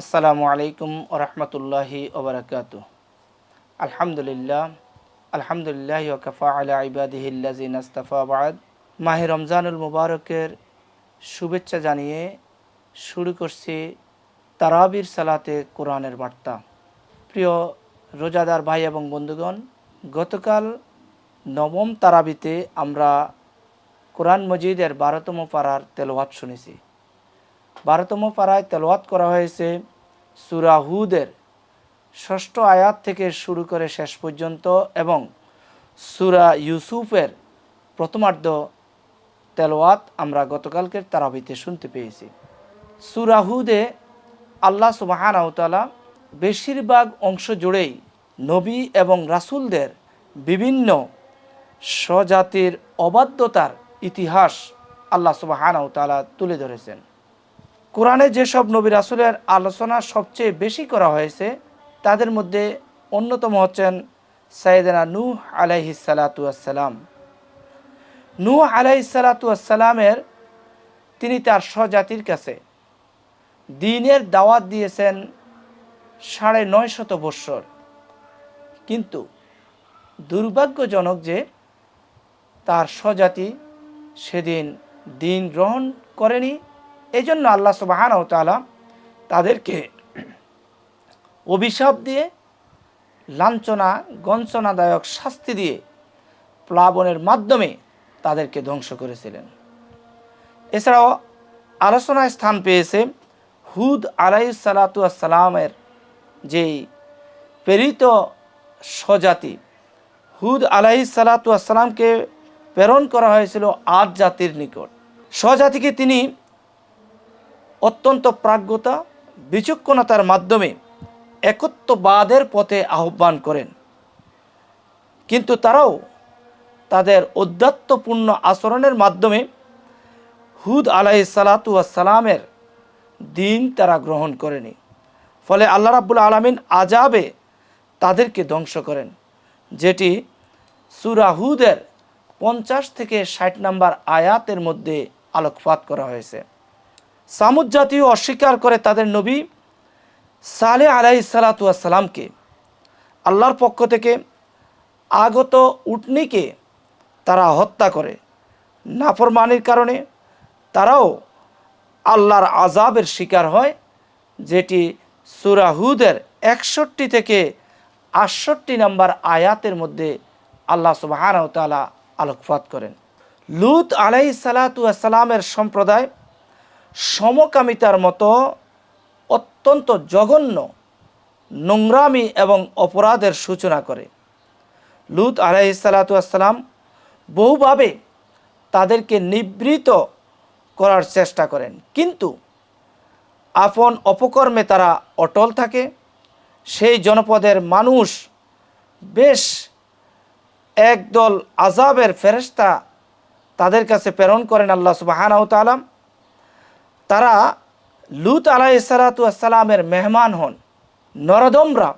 আসসালামু আলাইকুম ওরহমতুল্লাহি ওবরাকাত আলহামদুলিল্লাহ আলহামদুলিল্লাহ ওকফা আলা ইবাদিহিল্লাজিন আস্তাফা বাদ। মাহে রমজানুল মুবারকের শুভেচ্ছা জানিয়ে শুরু করছি তারাবির সালাতে কোরআনের বার্তা। প্রিয় রোজাদার ভাই এবং বন্ধুগণ, গতকাল নবম তারাবিতে আমরা কোরআন মজিদের বারোতম পাড়ার তেলোয়াত শুনেছি। বারোতম পাড়ায় তেলোয়াত করা হয়েছে। সুরাহুদের ষষ্ঠ আয়াত থেকে শুরু করে শেষ পর্যন্ত এবং সুরা ইউসুফের প্রথমার্ধ তেলোয়াত আমরা গতকালকের তারাবিতে শুনতে পেয়েছি। সুরাহুদে আল্লাহ সুবাহানাউতালা বেশিরভাগ অংশ জুড়েই নবী এবং রাসূলদের বিভিন্ন স্বজাতির অবাধ্যতার ইতিহাস আল্লাহ সুবাহানাউতালা তুলে ধরেছেন। কোরআনে যেসব নবী রাসুলের আলোচনা সবচেয়ে বেশি করা হয়েছে, তাদের মধ্যে অন্যতম হচ্ছেন সাইদানা নূহ আলাইহি সালাতাম নূহ আলাইহি সালাতামের তিনি তার স্বজাতির কাছে দিনের দাওয়াত দিয়েছেন সাড়ে নয় শত বৎসর। কিন্তু দুর্ভাগ্যজনক যে তার স্বজাতি সেদিন দিন গ্রহণ করেনি এই জন্য আল্লাহ সুবাহান তালা তাদেরকে অভিশাপ দিয়ে লাঞ্ছনা গঞ্চনাদায়ক শাস্তি দিয়ে প্লাবনের মাধ্যমে তাদেরকে ধ্বংস করেছিলেন। এছাড়াও আলোচনায় স্থান পেয়েছে হুদ আলাই সালাতামের যেই প্রেরিত স্বজাতি। হুদ আলাই সালাতামকে প্রেরণ করা হয়েছিল আদ জাতির নিকট। স্বজাতিকে তিনি অত্যন্ত প্রাজ্ঞতা, বিচক্ষণতার মাধ্যমে একত্ববাদের পথে আহ্বান করেন। কিন্তু তারাও তাদের অধ্যাত্মপূর্ণ আচরণের মাধ্যমে হুদ আলাহি সালাতু সালামের দিন তারা গ্রহণ করেনি। ফলে আল্লাহ রাব্বুল আলমিন আজাবে তাদেরকে ধ্বংস করেন, যেটি সুরাহুদের পঞ্চাশ থেকে ষাট নম্বর আয়াতের মধ্যে আলোকপাত করা হয়েছে। সামুদ জাতীয় অস্বীকার করে তাদের নবী সালে আলাই সালাতামকে আল্লাহর পক্ষ থেকে আগত উটনিকে তারা হত্যা করে। নাফরমানির কারণে তারাও আল্লাহর আজাবের শিকার হয়, যেটি সুরাহুদের একষট্টি থেকে আটষট্টি নম্বর আয়াতের মধ্যে আল্লাহ তালা আলোকপাত করেন। লুত আলাই সালাতু সালামের সম্প্রদায় সমকামিতার মতো অত্যন্ত জঘন্য নোংরামি এবং অপরাধের সূচনা করে। লুত আলাহি সালাতাম বহুভাবে তাদেরকে নিবৃত করার চেষ্টা করেন। কিন্তু আপন অপকর্মে তারা অটল থাকে। সেই জনপদের মানুষ বেশ একদল আজাবের ফেরেস্তা তাদের কাছে প্রেরণ করেন আল্লাহ সুবাহানাউ তালাম তারা লুত আলাই সালাতামের মেহমান হন, নরদমরা।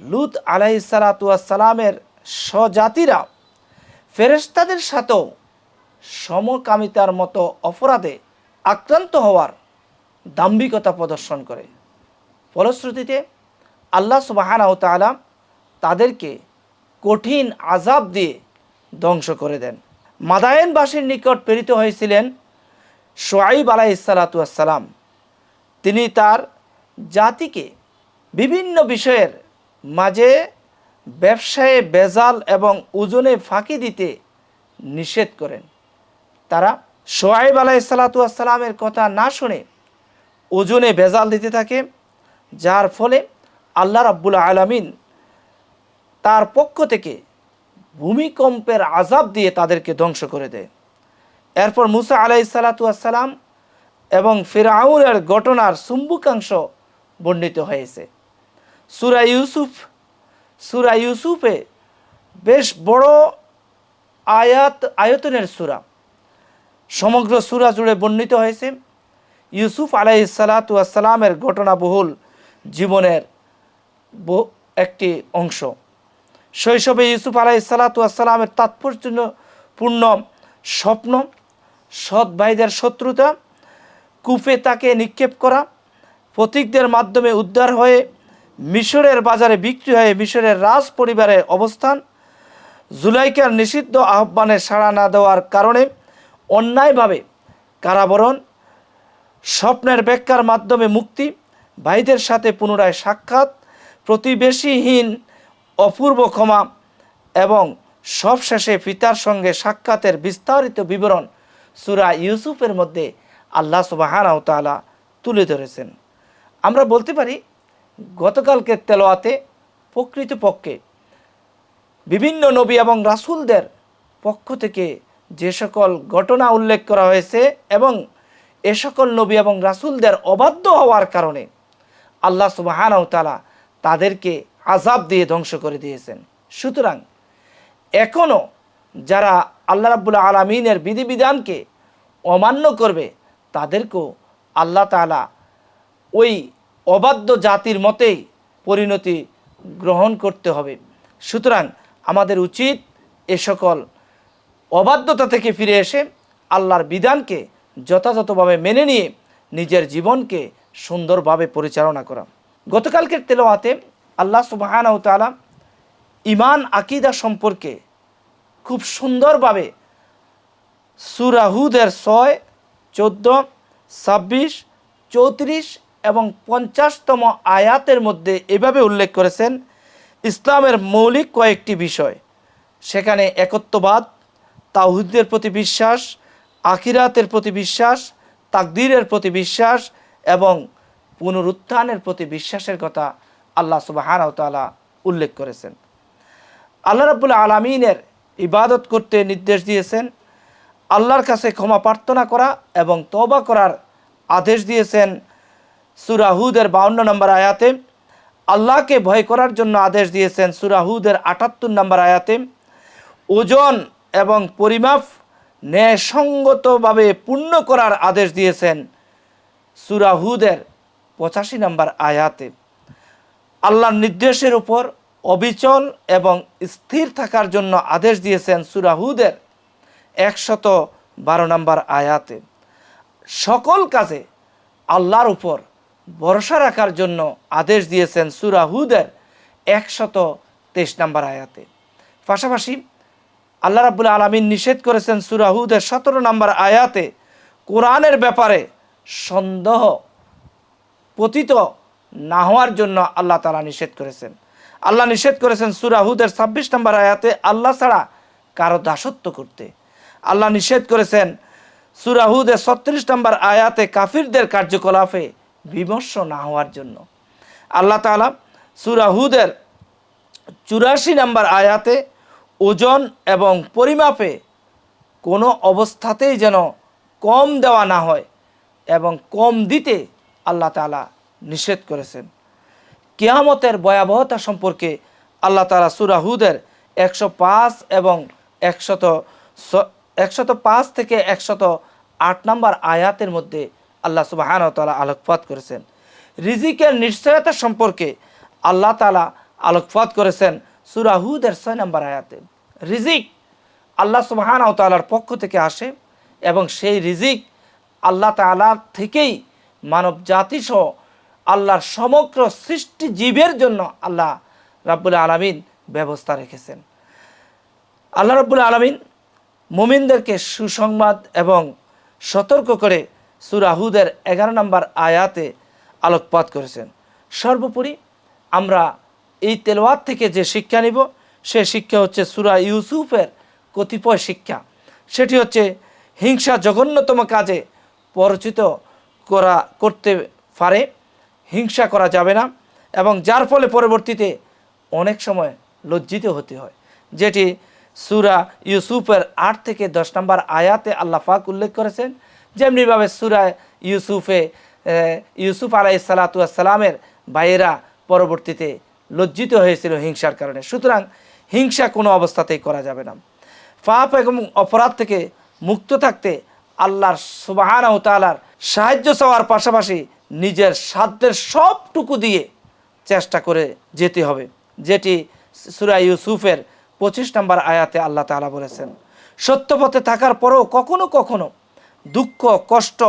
লুত আলাই সালাতামের স্বজাতিরা ফেরেস্তাদের সাথেও সমকামিতার মতো অপরাধে আক্রান্ত হওয়ার দাম্ভিকতা প্রদর্শন করে। ফলশ্রুতিতে আল্লাহ সুবাহানাউ তালাম তাদেরকে কঠিন আজাব দিয়ে ধ্বংস করে দেন। মাদায়নবাসীর নিকট প্রেরিত হয়েছিলেন সোয়াইব আলাইসালাতাম তিনি তার জাতিকে বিভিন্ন বিষয়ের মাঝে ব্যবসায়ে বেজাল এবং ওজনে ফাঁকি দিতে নিষেধ করেন। তারা সোয়াইব আলাইসালাতামের কথা না শুনে ওজনে বেজাল দিতে থাকে, যার ফলে আল্লাহ রাব্বুল আলমিন তার পক্ষ থেকে ভূমিকম্পের আজাব দিয়ে তাদেরকে ধ্বংস করে দেয়। এরপর মুসা আলাই সালাতাম এবং ফেরাউনের ঘটনার চুম্বুকাংশ বর্ণিত হয়েছে। সুরা ইউসুফ, সুরা ইউসুফে বেশ বড় আয়াত, আয়তনের সুরা। সমগ্র সুরা জুড়ে বর্ণিত হয়েছে, ইউসুফ আলাই সালাতামের ঘটনাবহুল জীবনের একটি অংশ। শৈশবে ইউসুফ আলাই সালাতামের তাৎপর্যপূর্ণ স্বপ্ন সৎ ভাইদের শত্রুতা, কূপে তাকে নিক্ষেপ করা প্রতীকদের মাধ্যমে উদ্ধার হয়ে মিশরের বাজারে বিক্রি হয়ে মিশরের রাজ পরিবারের অবস্থান, জুলাইকার নিষিদ্ধ আহ্বানে সাড়া না দেওয়ার কারণে অন্যায়ভাবে কারাবরণ, স্বপ্নের ব্যাখ্যার মাধ্যমে মুক্তি, ভাইদের সাথে পুনরায় সাক্ষাৎ, প্রতিবেশীহীন অপূর্ব ক্ষমা এবং সবশেষে পিতার সঙ্গে সাক্ষাতের বিস্তারিত বিবরণ সুরা ইউসুফের মধ্যে আল্লাহ সুবাহানাও তাআলা তুলে ধরেছেন। আমরা বলতে পারি গতকালকে তেলোয়াতে প্রকৃতপক্ষে বিভিন্ন নবী এবং রাসূলদের পক্ষ থেকে যে সকল ঘটনা উল্লেখ করা হয়েছে এবং এ সকল নবী এবং রাসূলদের অবাধ্য হওয়ার কারণে আল্লাহ সুবাহানাও তালা তাদেরকে আজাব দিয়ে ধ্বংস করে দিয়েছেন। সুতরাং এখনও যারা আল্লাহ রাব্বুল আলমিনের বিধিবিধানকে অমান্য করবে, তাদেরকেও আল্লাহ তাআলা ওই অবাধ্য জাতির মতেই পরিণতি গ্রহণ করতে হবে। সুতরাং আমাদের উচিত এ সকল অবাধ্যতা থেকে ফিরে এসে আল্লাহর বিধানকে যথাযথভাবে মেনে নিয়ে নিজের জীবনকে সুন্দরভাবে পরিচালনা করা। গতকালকের তেলোয়াতে আল্লাহ সুবাহানাউ তাআলা ইমান আকিদা সম্পর্কে খুব সুন্দরভাবে। সুরাহুদের ছয়, চোদ্দ, ছাব্বিশ, চৌত্রিশ এবং পঞ্চাশতম আয়াতের মধ্যে এভাবে উল্লেখ করেছেন, ইসলামের মৌলিক কয়েকটি বিষয়। সেখানে একত্ববাদ, তাওহিদের প্রতি বিশ্বাস, আখিরাতের প্রতি বিশ্বাস, তাকদিরের প্রতি বিশ্বাস এবং পুনরুত্থানের প্রতি বিশ্বাসের কথা আল্লাহ সুবাহানাও উল্লেখ করেছেন। আল্লাহ রাব্বুল আলমিনের ইবাদত করতে নির্দেশ দিয়েছেন, আল্লাহর কাছে ক্ষমা প্রার্থনা করা এবং তবা করার আদেশ দিয়েছেন সুরাহুদের বাউন্ন নম্বর আয়াতে। আল্লাহকে ভয় করার জন্য আদেশ দিয়েছেন সুরাহুদের আটাত্তর নম্বর আয়াতে। ওজন এবং পরিমাপ ন্যায়সঙ্গতভাবে পূর্ণ করার আদেশ দিয়েছেন সুরাহুদের পঁচাশি নম্বর আয়াতে। আল্লাহর নির্দেশের উপর অবিচল এবং স্থির থাকার জন্য আদেশ দিয়েছেন সুরাহুদের একশত বারো নম্বর আয়াতে। সকল কাজে আল্লাহর উপর ভরসা রাখার জন্য আদেশ দিয়েছেন সুরাহুদের একশত তেইশ নম্বর আয়াতে। পাশাপাশি আল্লাহ রাবুল আলমিন নিষেধ করেছেন সুরাহুদের সতেরো নম্বর আয়াতে কোরআনের ব্যাপারে সন্দেহ পতিত না হওয়ার জন্য আল্লাহ তালা নিষেধ করেছেন। আল্লাহ নিষেধ করেছেন সুরাহুদের ছাব্বিশ নম্বর আয়াতে, আল্লাহ ছাড়া কারও দাসত্ব করতে। আল্লাহ নিষেধ করেছেন সুরাহুদের ছত্রিশ নম্বর আয়াতে কাফিরদের কার্যকলাপে বিমর্ষ না হওয়ার জন্য। আল্লাহ তালা সুরাহুদের চুরাশি নম্বর আয়াতে ওজন এবং পরিমাপে কোনো অবস্থাতেই যেন কম দেওয়া না হয় এবং কম দিতে আল্লাহ তালা নিষেধ করেছেন। কেয়ামতের ভয়াবহতা সম্পর্কে আল্লাহ তালা সুরাহুদের একশো পাঁচ এবং একশত একশত পাঁচ থেকে একশত আট নম্বর আয়াতের মধ্যে আল্লাহ সুবাহান তালা আলোকপাত করেছেন। রিজিকের নিশ্চয়তা সম্পর্কে আল্লাহ তালা আলোকপাত করেছেন সুরাহুদের ছয় নম্বর আয়াতে। রিজিক আল্লাহ সুবাহান তালার পক্ষ থেকে আসে এবং সেই রিজিক আল্লাহ তালার থেকেই মানব জাতিসহ আল্লাহর সমগ্র সৃষ্টি জীবের জন্য আল্লাহ রাব্বুল আলমিন ব্যবস্থা রেখেছেন। আল্লাহ রাব্বুল আলমিন মুমিনদেরকে সুসংবাদ এবং সতর্ক করে সুরাহুদের এগারো নম্বর আয়াতে আলোকপাত করেছেন। সর্বোপরি আমরা এই তেলোয়াত থেকে যে শিক্ষা নিব, সে শিক্ষা হচ্ছে সুরা ইউসুফের কতিপয় শিক্ষা। সেটি হচ্ছে হিংসা জঘন্যতম কাজে পরিচিত করা, করতে পারে। হিংসা করা যাবে না এবং যার ফলে পরবর্তীতে অনেক সময় লজ্জিত হতে হয়। যেটি সুরা ইউসুফের আট থেকে দশ নম্বর আয়াতে আল্লাহ পাক উল্লেখ করেছেন, যেমনিভাবে সুরা ইউসুফে ইউসুফ আলাই সালাতামের ভাইয়েরা পরবর্তীতে লজ্জিত হয়েছিল হিংসার কারণে। সুতরাং হিংসা কোনো অবস্থাতেই করা যাবে না। পাপ এবং অপরাধ থেকে মুক্ত থাকতে আল্লাহর সুবাহানা ও তালার সাহায্য চাওয়ার পাশাপাশি নিজের সাধ্যের সবটুকু দিয়ে চেষ্টা করে যেতে হবে। যেটি সুরা ইউসুফের পঁচিশ নম্বর আয়াতে আল্লাহ তাআলা বলেছেন। সত্যপথে থাকার পরেও কখনো কখনো দুঃখ, কষ্ট,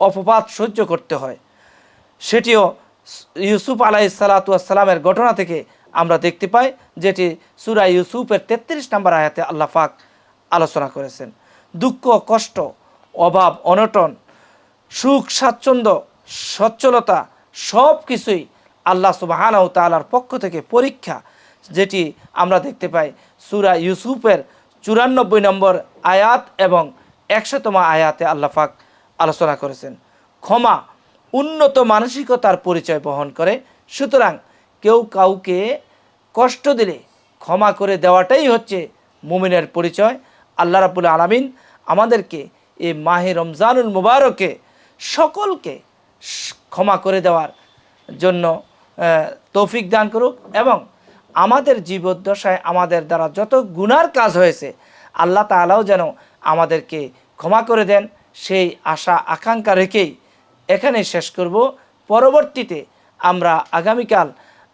অপবাদ সহ্য করতে হয়। সেটিও ইউসুফ আলাহি সালাতামের ঘটনা থেকে আমরা দেখতে পাই, যেটি সুরা ইউসুফের তেত্রিশ নম্বর আয়াতে আল্লাহ পাক আলোচনা করেছেন। দুঃখ, কষ্ট, অভাব, অনটন, সুখ, স্বাচ্ছন্দ্য সচ্ছলতা সব কিছুই আল্লাহ সুবাহানাউ তালার পক্ষ থেকে পরীক্ষা, যেটি আমরা দেখতে পাই সুরা ইউসুফের চুরানব্বই নম্বর আয়াত এবং একশোতম আয়াতে আল্লাহ পাক আলোচনা করেছেন। ক্ষমা উন্নত মানসিকতার পরিচয় বহন করে। সুতরাং কেউ কাউকে কষ্ট দিলে ক্ষমা করে দেওয়াটাই হচ্ছে মুমিনের পরিচয়। আল্লাহ রাবুল আলমিন আমাদেরকে এই মাহে রমজানুল মুবারকে সকলকে ক্ষমা করে দেওয়ার জন্য তৌফিক দান করুক এবং আমাদের জীবদ্দশায় আমাদের দ্বারা যত গুনার কাজ হয়েছে, আল্লাহ তাআলাও যেন আমাদেরকে ক্ষমা করে দেন। সেই আশা, আকাঙ্ক্ষা রেখেই এখানে শেষ করব। পরবর্তীতে আমরা আগামীকাল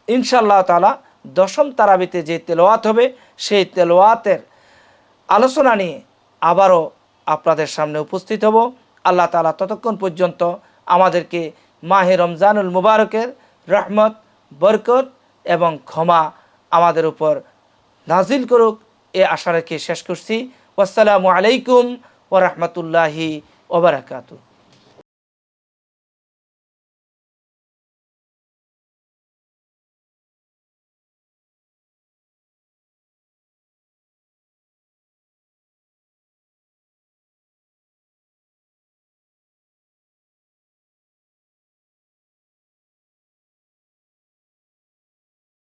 ইনশাআল্লাহ তাআলা দশম তারাবিতে যে তেলোয়াত হবে, সেই তেলোয়াতের আলোচনা নিয়ে আবারও আপনাদের সামনে উপস্থিত হব। আল্লাহ তালা ততক্ষণ পর্যন্ত আমাদেরকে মাহে রমজানুল মুবারকের রহমত, বরকত এবং ক্ষমা আমাদের উপর নাজিল করুক। এ আশা রেখে শেষ করছি। আসসালামু আলাইকুম ও রহমতুল্লাহি ওবরাকাতু